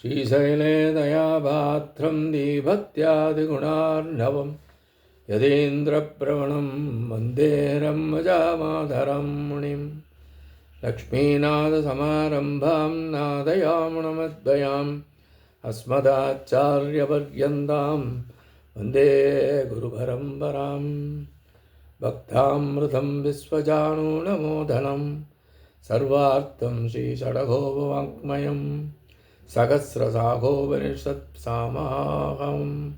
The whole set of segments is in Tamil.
श्रीशैले दयापात्रं दीभक्त्यादिगुणार्णवं यदेन्द्रप्रवणं वंदे रम्मजामाधरं मुनिं लक्ष्मीनाथसमारम्भां नादयामुणमद्वयाम्। अस्मदाचार्यपर्यन्तां वंदे गुरुपरम्परां भक्तामृतं विश्वजानूनमोदनं सर्वार्थं श्रीषडगोपवाङ्मयं சகசிரசாகோபனிஷத்சாமாகம்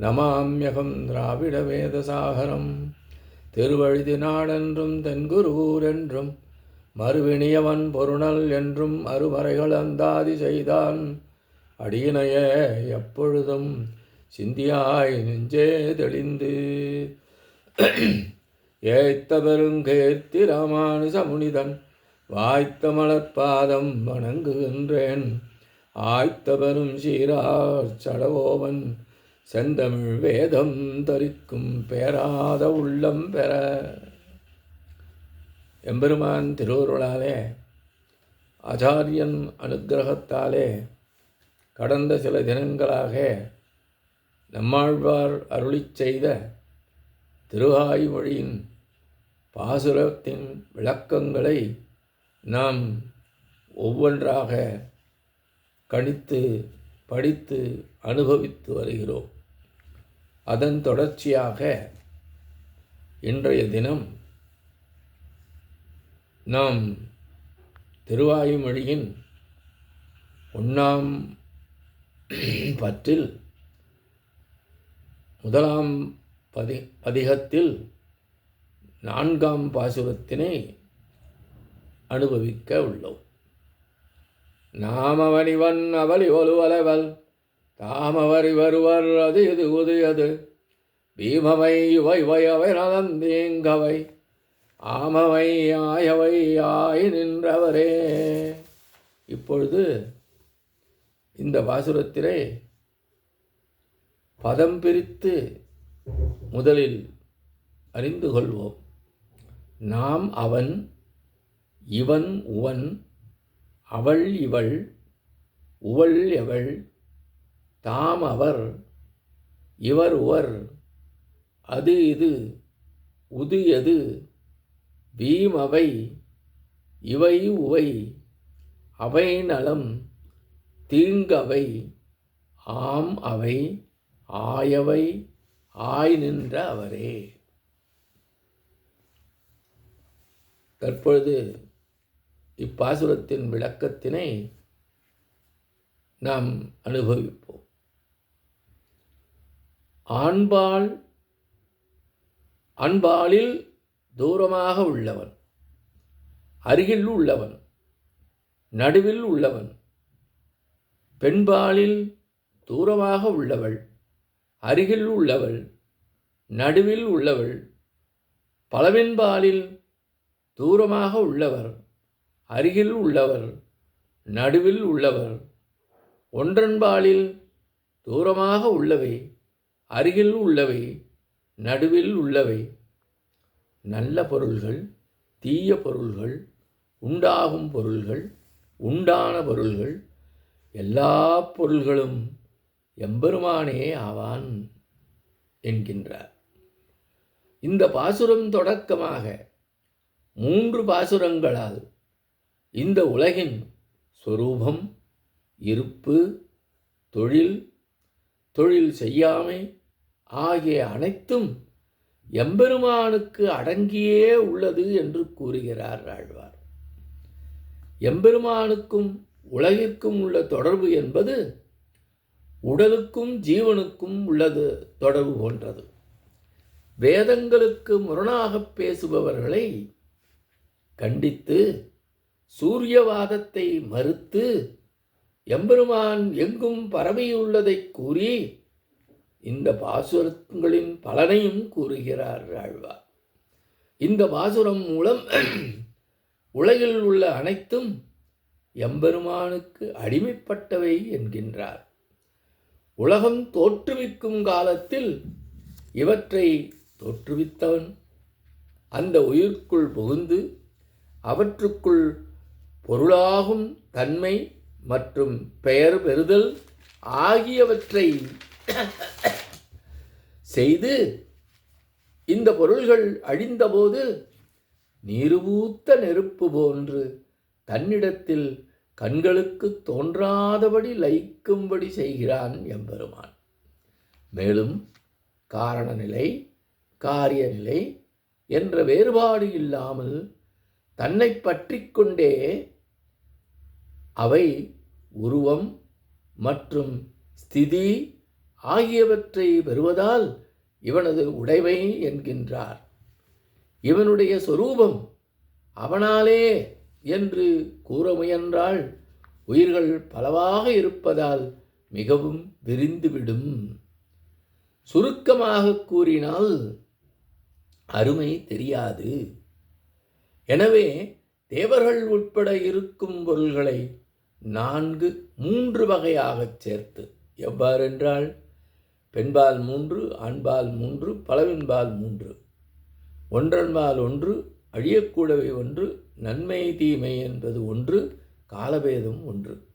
நமாமியகம் திராவிட வேதசாகரம் திருவழுதி நாடென்றும் தென்குருவூர் மறுவிணியவன் பொருணல் என்றும் அருமறைகள் அந்தாதி செய்தான். அடியினைய எப்பொழுதும் சிந்தியாய் நெஞ்சே தெளிந்து. ஏத்த பெருங்கேர்த்தி ராமானுசமுனிதன் வாய்த்த மலர்பாதம் வணங்குகின்றேன். ஆய்த்தவனும் சீரார் சடவோவன் செந்தமிழ் வேதம் தரிக்கும் பேராத உள்ளம் பெற. எம்பெருமான் திருவருளாலே ஆச்சாரியன் அனுக்கிரகத்தாலே கடந்த சில தினங்களாக நம்மாழ்வார் அருளிச் செய்த திருவாய்மொழியின் பாசுரத்தின் விளக்கங்களை நாம் ஒவ்வொன்றாக கணித்து படித்து அனுபவித்து வருகிறோம். அதன் தொடர்ச்சியாக இன்றைய தினம் நாம் திருவாயுமொழியின் ஒன்றாம் பற்றில் முதலாம் பதி பதிகத்தில் நான்காம் பாசுரத்தினை அனுபவிக்க உள்ளோம். நாமவனிவன் அவளி ஒலுவலவல் தாமவரி வருவர் அது இது உதயது. பீமவை இவை இவை நலந்தீங்கவை ஆமவை ஆயவை ஆய் நின்றவரே. இப்பொழுது இந்த பாசுரத்திலே பதம் பிரித்து முதலில் அறிந்து கொள்வோம். நாம் அவன் இவன் உவன் அவள் இவள் உவள் எவள் தாம் அவர் இவர் உவர் அது இது உது எது வீம் அவை இவை உவை அவை நலம் தீங்கவை ஆம் அவை ஆயவை ஆய் நின்ற அவரே. தற்பொழுது இப்பாசுரத்தின் விளக்கத்தினை நாம் அனுபவிப்போம். ஆண்பால் அன்பாலில் தூரமாக உள்ளவன் அருகில் உள்ளவன் நடுவில் உள்ளவன் பெண்பாலில் தூரமாக உள்ளவள் அருகில் உள்ளவள் நடுவில் உள்ளவள் பலவின்பாலில் தூரமாக உள்ளவர் அருகில் உள்ளவர் நடுவில் உள்ளவர் ஒன்றன்பாலில் தூரமாக உள்ளவை அருகில் உள்ளவை நடுவில் உள்ளவை. நல்ல பொருள்கள் தீய பொருள்கள் உண்டாகும் பொருள்கள் உண்டான பொருள்கள் எல்லா பொருள்களும் எம்பெருமானே ஆவான் என்கின்றார். இந்த பாசுரம் தொடக்கமாக மூன்று பாசுரங்களால் இந்த உலகின் சொரூபம் இருப்பு தொழில் தொழில் செய்யாமை ஆகிய அனைத்தும் எம்பெருமானுக்கு அடங்கியே உள்ளது என்று கூறுகிறார் ஆழ்வார். எம்பெருமானுக்கும் உலகிற்கும் உள்ள தொடர்பு என்பது உடலுக்கும் ஜீவனுக்கும் உள்ளது தொடர்பு போன்றது. வேதங்களுக்கு முரணாகப் பேசுபவர்களை கண்டித்து சூரியவாதத்தை மறுத்து எம்பெருமான் எங்கும் பரவியுள்ளதைக் கூறி இந்த பாசுரங்களின் பலனையும் கூறுகிறார் ஆழ்வார். இந்த பாசுரம் மூலம் உலகில் உள்ள அனைத்தும் எம்பெருமானுக்கு அடிமைப்பட்டவை என்கின்றார். உலகம் தோற்றுவிக்கும் காலத்தில் இவற்றை தோற்றுவித்தவன் அந்த உயிர்க்குள் புகுந்து அவற்றுக்குள் பொருளாகும் தன்மை மற்றும் பெயர் பெறுதல் ஆகியவற்றை செய்து இந்த பொருள்கள் அழிந்தபோது நீருபூத்த நெருப்பு போன்று தன்னிடத்தில் கண்களுக்கு தோன்றாதபடி லயிக்கும்படி செய்கிறான் எம்பெருமான். மேலும் காரணநிலை காரியநிலை என்ற வேறுபாடு இல்லாமல் தன்னை பற்றி கொண்டே அவை உருவம் மற்றும் ஸ்திதி ஆகியவற்றை பெறுவதால் இவனது உடைமை என்கின்றார். இவனுடைய சொரூபம் அவனாலே என்று கூற முயன்றால் உயிர்கள் பலவாக இருப்பதால் மிகவும் விரிந்துவிடும். சுருக்கமாக கூறினால் அருமை தெரியாது. எனவே தேவர்கள் உட்பட இருக்கும் பொருள்களை நான்கு மூன்று வகையாகச் சேர்த்து. எவ்வாறென்றால் பெண்பால் மூன்று ஆண்பால் மூன்று பலவின்பால் மூன்று. ஒன்றன்பால் ஒன்று அழியக்கூடவை ஒன்று நன்மை தீமை என்பது ஒன்று காலபேதம் ஒன்று.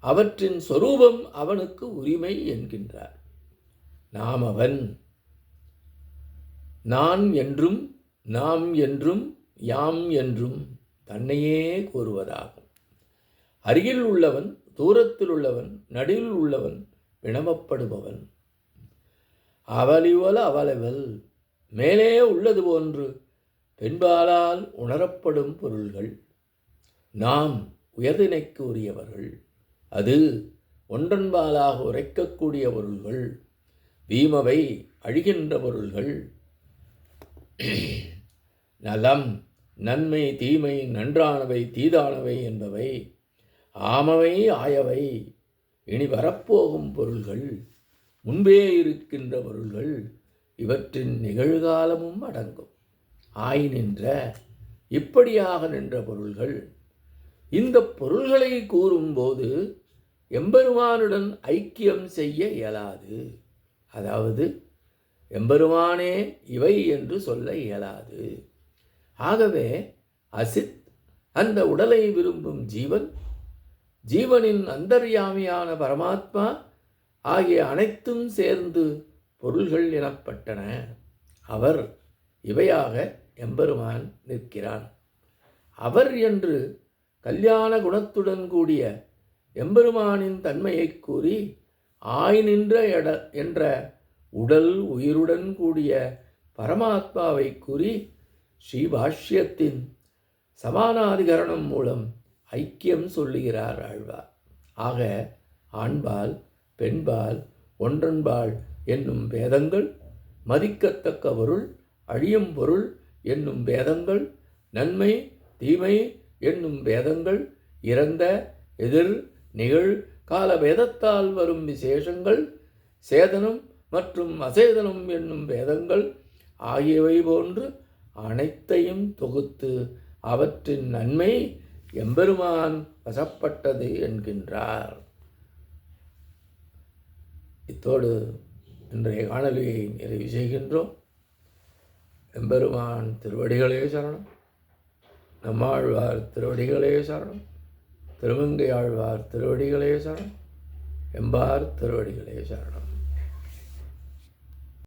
அவற்றின் சொரூபம் அவனுக்கு உரிமை என்கின்றார். நாம் அவன். நான் என்றும் நாம் என்றும் யாம் என்றும் தன்னையே கூறுவதாகும். அருகில் உள்ளவன் தூரத்தில் உள்ளவன் நடுவில் உள்ளவன் வினவப்படுபவன் அவளிவல அவளவல் மேலே உள்ளது போன்று பெண்பாலால் உணரப்படும் பொருள்கள். நாம் உயர்தினைக்கு உரியவர்கள். அது ஒன்றன்பாலாக உரைக்கக்கூடிய பொருள்கள். வீமவை அழிகின்ற பொருள்கள். நலம் நன்மை தீமை நன்றானவை தீதானவை என்பவை ஆமவை ஆயவை. இனி வரப்போகும் பொருள்கள் முன்பே இருக்கின்ற பொருள்கள் இவற்றின் நிகழ்காலமும் அடங்கும். ஆய் நின்ற இப்படியாக நின்ற பொருள்கள். இந்த பொருள்களை கூறும்போது எம்பெருமானுடன் ஐக்கியம் செய்ய இயலாது. அதாவது எம்பெருமானே இவை என்று சொல்ல இயலாது. ஆகவே அசித் அந்த உடலை விரும்பும் ஜீவன் ஜீவனின் அந்தர்யாமியான பரமாத்மா ஆகிய அனைத்தும் சேர்ந்து பொருள்கள் எனப்பட்டன. அவர் இவையாக எம்பெருமான் நிற்கிறான். அவர் என்று கல்யாண குணத்துடன் கூடிய எம்பெருமானின் தன்மையை கூறி ஆய் நின்ற எட என்ற உடல் உயிருடன் கூடிய பரமாத்மாவை கூறி ஸ்ரீபாஷ்யத்தின் சமானாதிகரணம் மூலம் ஐக்கியம் சொல்லுகிறார் ஆழ்வார். ஆக ஆண்பால் பெண்பால் ஒன்றன்பால் என்னும் பேதங்கள் மதிக்கத்தக்க பொருள் அழியும் பொருள் என்னும் பேதங்கள் நன்மை தீமை என்னும் பேதங்கள் இறந்த எதிர் நிகழ் கால வேதத்தால் வரும் விசேஷங்கள் சேதனம் மற்றும் அசேதனம் என்னும் வேதங்கள் ஆகியவை போன்று அனைத்தையும் தொகுத்து அவற்றின் நன்மை எம்பெருமான் வசப்பட்டது என்கின்றார். இத்தோடு இன்றைய காணொலியை நிறைவு செய்கின்றோம். எம்பெருமான் திருவடிகளே சரணம். நம்மாழ்வார் திருவடிகளே சரணம். திருமங்கை ஆழ்வார் திருவடிகளே சரணம். எம்பார் திருவடிகளே சரணம்.